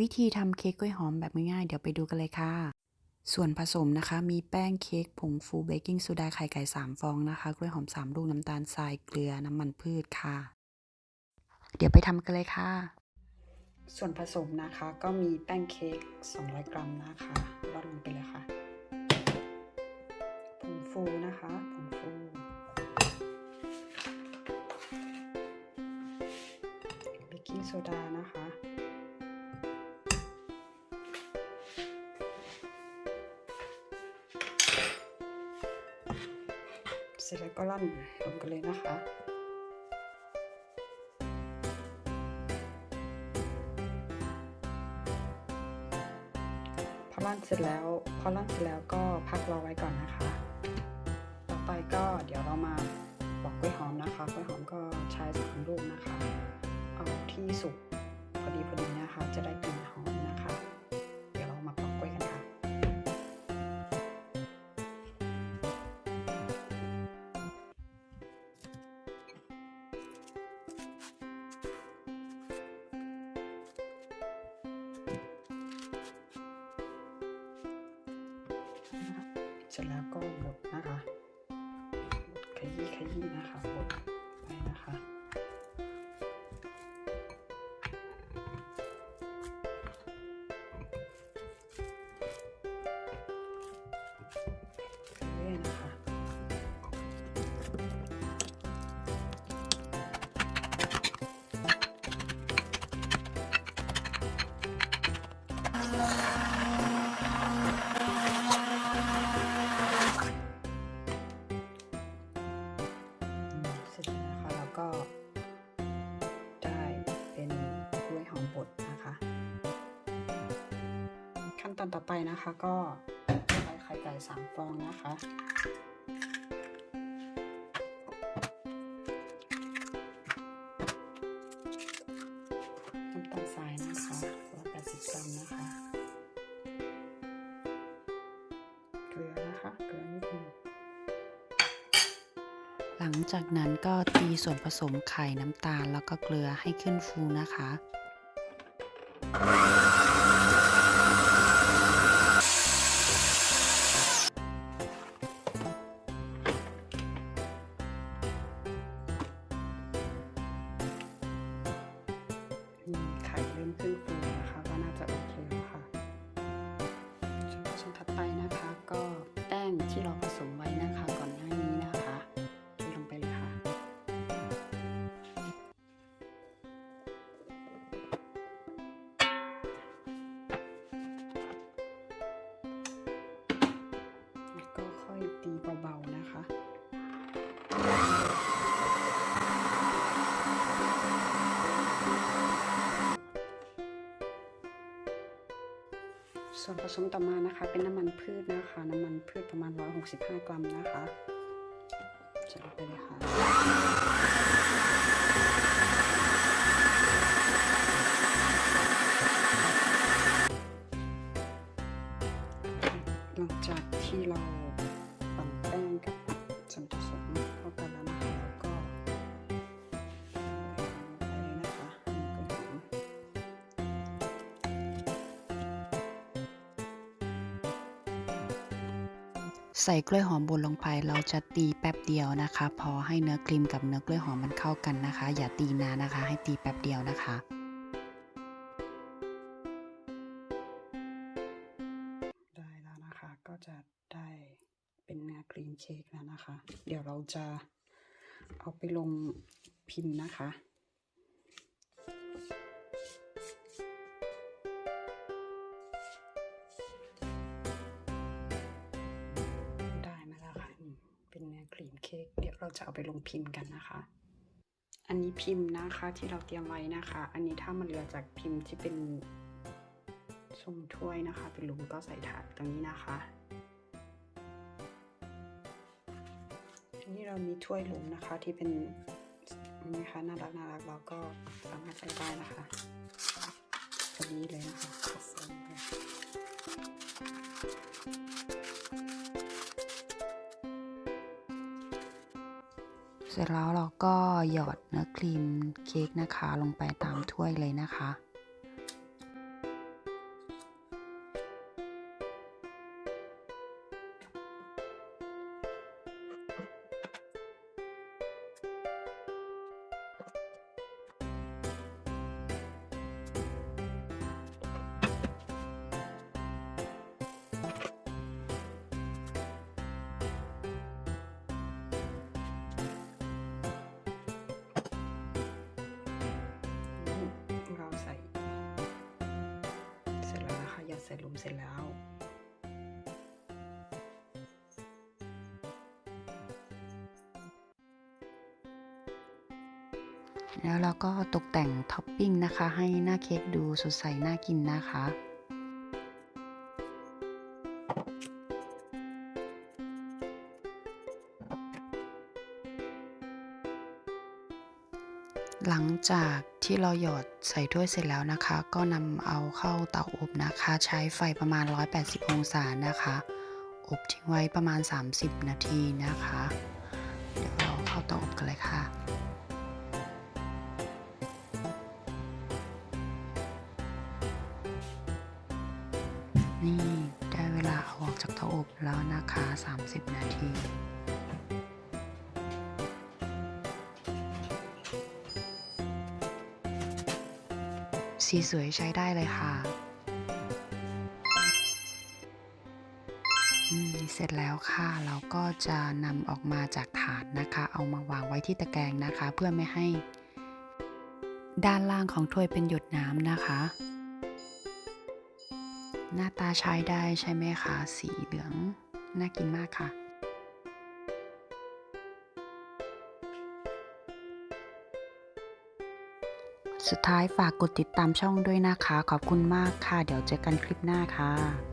วิธีทำเค้กกล้วยหอมแบบง่ายๆ เดี๋ยวไปดูกันเลยค่ะ ส่วนผสมนะคะ มีแป้งเค้กผงฟูเบกกิ้งโซดาไข่ไก่ 3 ฟองนะคะ กล้วยหอม 3 ลูกน้ำตาลทรายเกลือน้ำมันพืชค่ะ เดี๋ยวไปทำกันเลยค่ะ ส่วนผสมนะคะก็มีแป้งเค้ก200 กรัมนะคะร่อนลงไปเลยค่ะผงฟูนะคะผงฟูเบกกิ้งโซดานะคะ ร็จแล้วก็ร่นลงกันเลยนะคะพอร่นเสร็จแล้วพอร่นเสร็จแล้วก็พักรอไว้ก่อนนะคะ ต่อไปก็เดี๋ยวเรามาปอกกล้วยหอมนะคะกล้วยหอมก็ใช้สามลูกนะคะ เอาที่สุก นะคะ ขยี้ขยี้นะคะบด นตอนต่อไปนะคะ ก็ใส่ไข่ไก่สามฟองนะคะน้ำตาลทรายนะคะ180กรัมนะคะเกลือนะคะเกลือนิดนึงหลังจากนั้นก็ตีส่วนผสมไข่น้ำตาลแล้วก็เกลือให้ขึ้นฟูนะคะ ผสมต่อมานะคะ เป็นน้ำมันพืชนะคะ น้ำมันพืชประมาณ 165 กรัมนะคะใส่ลงไปเลยค่ะหลังจากที่เรา ใส่กล้วยหอมบนลงไปเราจะตีแป๊บเดียวนะคะ พอให้เนื้อครีมกับเนื้อกล้วยหอมมันเข้ากันนะคะ อย่าตีนานนะคะ ให้ตีแป๊บเดียวนะคะได้แล้วนะคะก็จะได้เป็นเนื้อครีมเค้กแล้วนะคะ เดี๋ยวเราจะเอาไปลงพิมพ์นะคะ เราจะเอาไปลงพิมพ์กันนะคะ อันนี้พิมพ์นะคะที่เราเตรียมไว้นะคะ อันนี้ถ้ามันเหลือจากพิมพ์ที่เป็นทรงถ้วยนะคะ เป็นหลุมก็ใส่ถาดตรงนี้นะคะอันนี้เรามีถ้วยหลุมนะคะที่เป็นนี่คะน่ารักน่ารักเราก็สามารถใส่ได้นะคะแบบนี้เลยนะคะ เสร็จแล้วเราก็หยอดเนื้อครีมเค้กนะคะ ลงไปตามถ้วยเลยนะคะ ส่ลมเสร็จแล้ว แล้วเราก็ตกแต่งท็อปปิ้งนะคะ ให้หน้าเค้กดูสดใสน่ากินนะคะ หลังจากที่เราหยอดใส่ถ้วยเสร็จแล้วนะคะ ก็นำเอาเข้าเตาอบนะคะ ใช้ไฟประมาณ 180 องศานะคะ อบทิ้งไว้ประมาณ 30 นาทีนะคะ เดี๋ยวเราเข้าเตาอบกันเลยค่ะนี่ได้เวลาเอาออกจากเตาอบแล้วนะคะ 30 นาที สีสวยใช้ได้เลยค่ะเสร็จแล้วค่ะ เราก็จะนำออกมาจากถาดนะคะ เอามาวางไว้ที่ตะแกรงนะคะ เพื่อไม่ให้ ด้านล่างของถ้วยเป็นหยดน้ำนะคะ หน้าตาใช้ได้ใช่ไหมคะ สีเหลือง น่ากินมากค่ะ สุดท้ายฝากกดติดตามช่องด้วยนะคะ ขอบคุณมากค่ะ เดี๋ยวเจอกันคลิปหน้าค่ะ